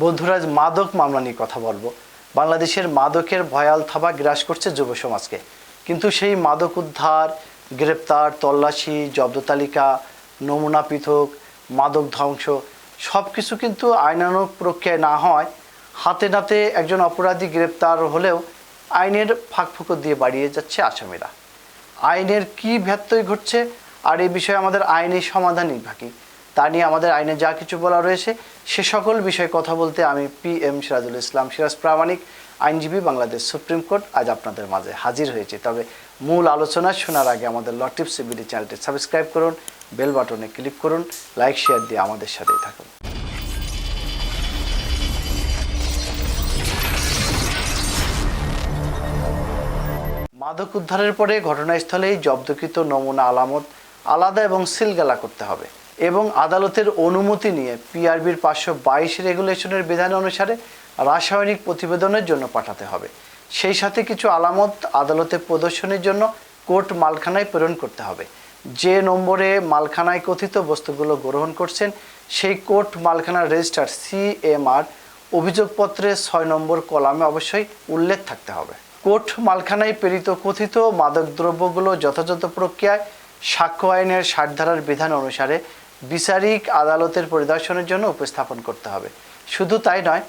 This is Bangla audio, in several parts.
বন্ধুরা মাদক মামলা নিয়ে কথা বলব। বাংলাদেশের মাদকের ভয়াল থাবা গ্রাস করছে যুব সমাজকে। কিন্তু সেই মাদক উদ্ধার, গ্রেপ্তার, তল্লাশি, জব্দ তালিকা, নমুনা পৃথক, মাদক ধ্বংস সব কিছু কিন্তু আইনানুগ প্রক্রিয়ায় না হয়, হাতে নাতে একজন অপরাধী গ্রেপ্তার হলেও আইনের ফাঁক ফাঁকফুকো দিয়ে বাড়িয়ে যাচ্ছে আসামিরা। আইনের কি ব্যত্যয় ঘটছে, আর এই বিষয়ে আমাদের আইনের সমাধানই বাকি। তা নিয়ে আমাদের আইনে যা কিছু বলা রয়েছে সে সকল বিষয়ে কথা বলতে আমি পি এম সিরাজুল ইসলাম সিরাজ প্রামাণিক, আইনজীবী বাংলাদেশ সুপ্রিম কোর্ট আজ আপনাদের মাঝে হাজির হয়েছে। তবে মূল আলোচনা শোনার আগে আমাদের লটিপ সিবিডি চ্যানেলটি সাবস্ক্রাইব করুন, বেল বাটনে ক্লিক করুন, লাইক, শেয়ার দিয়ে আমাদের সাথেই থাকুন। মাদক উদ্ধারের পরে ঘটনাস্থলেই জব্দকৃত নমুনা আলামত আলাদা এবং সিলগালা করতে হবে। এবং আদালতের অনুমতি নিয়ে পিআরবির পাঁচশো বাইশ রেগুলেশনের বিধান অনুসারে রাসায়নিক প্রতিবেদনের জন্য পাঠাতে হবে। সেই সাথে কিছু আলামত আদালতে প্রদর্শনের জন্য কোর্ট মালখানায় প্রেরণ করতে হবে। যে নম্বরে মালখানায় কথিত বস্তুগুলো গ্রহণ করছেন, সেই কোর্ট মালখানার রেজিস্টার সিএমআর অভিযোগপত্রে ছয় নম্বর কলামে অবশ্যই উল্লেখ থাকতে হবে। কোর্ট মালখানায় প্রেরিত কথিত মাদকদ্রব্যগুলো যথাযথ প্রক্রিয়ায় সাক্ষ্য আইনের ষাট ধারার বিধান অনুসারে বিচারিক আদালতের পরিদর্শনের জন্য উপস্থাপন করতে হবে। শুধু তাই নয়,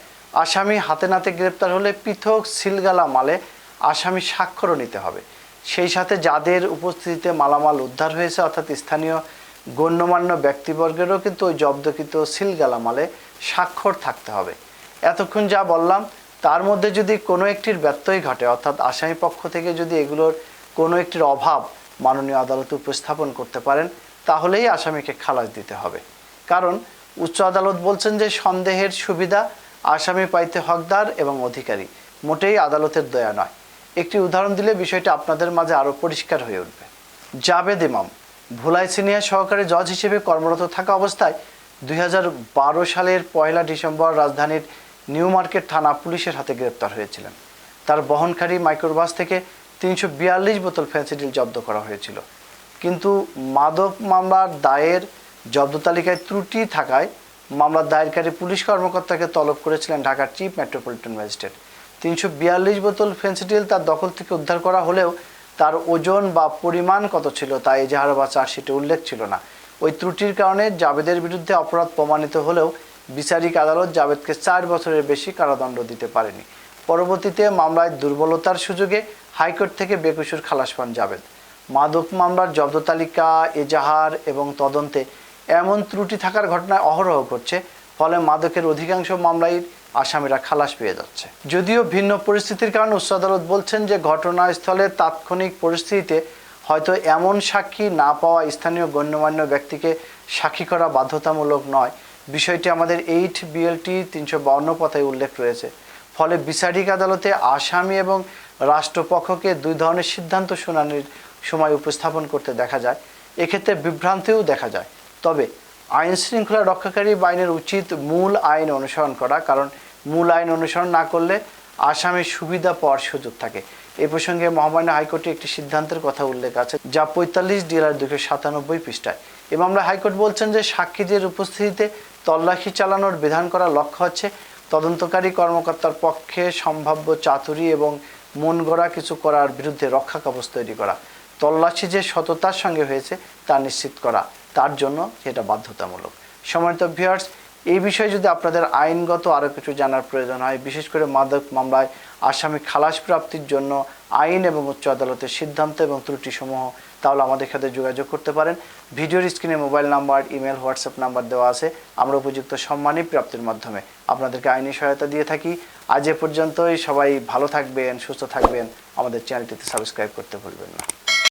আসামি হাতে নাতে গ্রেপ্তার হলে পৃথক সিলগালা মালে আসামি স্বাক্ষরও নিতে হবে। সেই সাথে যাদের উপস্থিতিতে মালামাল উদ্ধার হয়েছে, অর্থাৎ স্থানীয় গণ্যমান্য ব্যক্তিবর্গেরও কিন্তু ওই জব্দকৃত সিলগালা মালে স্বাক্ষর থাকতে হবে। এতক্ষণ যা বললাম, তার মধ্যে যদি কোনো একটির ব্যত্যয় ঘটে, অর্থাৎ আসামি পক্ষ থেকে যদি এগুলোর কোনো একটির অভাব মাননীয় আদালতে উপস্থাপন করতে পারেন তাহলেই আসামিকে খালাস দিতে হবে। কারণ উচ্চ আদালত বলছেন যে সন্দেহের সুবিধা আসামি পাইতে হকদার এবং অধিকারী। মোটেই আদালতের দয়া নয়। একটি উদাহরণ দিলে বিষয়টা আপনাদের মাঝে আরও পরিষ্কার হয়ে উঠবে। জাবেদ ইমাম, ভুলাই সিনিয়র সহকারী জজ হিসেবে কর্মরত থাকা অবস্থায় দুই হাজার বারো সালের পয়লা ডিসেম্বর রাজধানীর নিউ মার্কেট থানা পুলিশের হাতে গ্রেপ্তার হয়েছিলেন। তার বহনকারী মাইক্রোবাস থেকে তিনশো বিয়াল্লিশ বোতল ফেন্সিডিল জব্দ করা হয়েছিল। কিন্তু মাদক মামলার দায়ের জব্দ তালিকায় ত্রুটি থাকায় মামলার দায়েরকারী পুলিশ কর্মকর্তাকে তলব করেছিলেন ঢাকার চিফ মেট্রোপলিটন ম্যাজিস্ট্রেট। তিনশো বিয়াল্লিশ বোতল ফেন্সিডিল তার দখল থেকে উদ্ধার করা হলেও তার ওজন বা পরিমাণ কত ছিল তা এজাহার বা চার্জশিটে উল্লেখ ছিল না। ওই ত্রুটির কারণে জাবেদের বিরুদ্ধে অপরাধ প্রমাণিত হলেও বিচারিক আদালত জাবেদকে চার বছরের বেশি কারাদণ্ড দিতে পারেনি। পরবর্তীতে মামলায় দুর্বলতার সুযোগে হাইকোর্ট থেকে বেকসুর খালাস পান জাবেদ। মাদক মামলার জব্দ তালিকা, এজাহার এবং তদন্তে এমন ত্রুটি থাকার ঘটনায় অহরহ ঘটছে ফলে মাদকের অধিকাংশ মামলায় আসামিরা খালাস পেয়ে যাচ্ছে। যদিও ভিন্ন পরিস্থিতির কারণে উচ্চ আদালত বলছেন যে ঘটনাস্থলে তাৎক্ষণিক পরিস্থিতিতে হয়তো এমন সাক্ষী না পাওয়া স্থানীয় গণ্যমান্য ব্যক্তিকে সাক্ষী করা বাধ্যতামূলক নয়। বিষয়টি আমাদের এইট বিএলটি তিনশো বাউন্ন পথায় উল্লেখ রয়েছে। ফলে বিচারিক আদালতে আসামি এবং রাষ্ট্রপক্ষকে দুই ধরনের সিদ্ধান্ত শুনানির সময় উপস্থাপন করতে দেখা যায়, এক্ষেত্রে বিভ্রান্তিও দেখা যায়। তবে আইন শৃঙ্খলা রক্ষাকারী আইনের উচিত মূল আইন অনুসরণ করা, কারণ মূল আইন অনুসরণ না করলে আসামির সুবিধা পাওয়ার সুযোগ থাকে। এ প্রসঙ্গে মহামান্য হাইকোর্টে একটি সিদ্ধান্তের কথা উল্লেখ আছে, যা পঁয়তাল্লিশ ডিলার দুশো সাতানব্বই পৃষ্ঠায়। এ মামলায় হাইকোর্ট বলছেন যে সাক্ষীদের উপস্থিতিতে তল্লাশি চালানোর বিধান করার লক্ষ্য হচ্ছে তদন্তকারী কর্মকর্তার পক্ষে সম্ভাব্য চাতুরি এবং মন গড়া কিছু করার বিরুদ্ধে রক্ষা কবচ তৈরি করা। তল্লাশি যে সততার সঙ্গে হয়েছে, তা নিশ্চিত করা তার জন্য সেটা বাধ্যতামূলক। সম্মানিত ভিউয়ার্স এই বিষয়ে যদি আপনাদের আইনগত আরও কিছু জানার প্রয়োজন হয়, বিশেষ করে মাদক মামলায় আসামি খালাস প্রাপ্তির জন্য আইন এবং উচ্চ আদালতের সিদ্ধান্ত এবং ত্রুটিসমূহ, তাহলে আমাদের সাথে যোগাযোগ করতে পারেন। ভিডিওর স্ক্রিনে mobile number, email, WhatsApp number দেওয়া আছে। আমরা উপযুক্ত সম্মানী প্রাপ্তির মাধ্যমে আপনাদেরকে আইনি সহায়তা দিয়ে থাকি। আজ এ পর্যন্তই। সবাই ভালো থাকবেন, সুস্থ থাকবেন। আমাদের চ্যানেলটিতে সাবস্ক্রাইব করতে ভুলবেন না।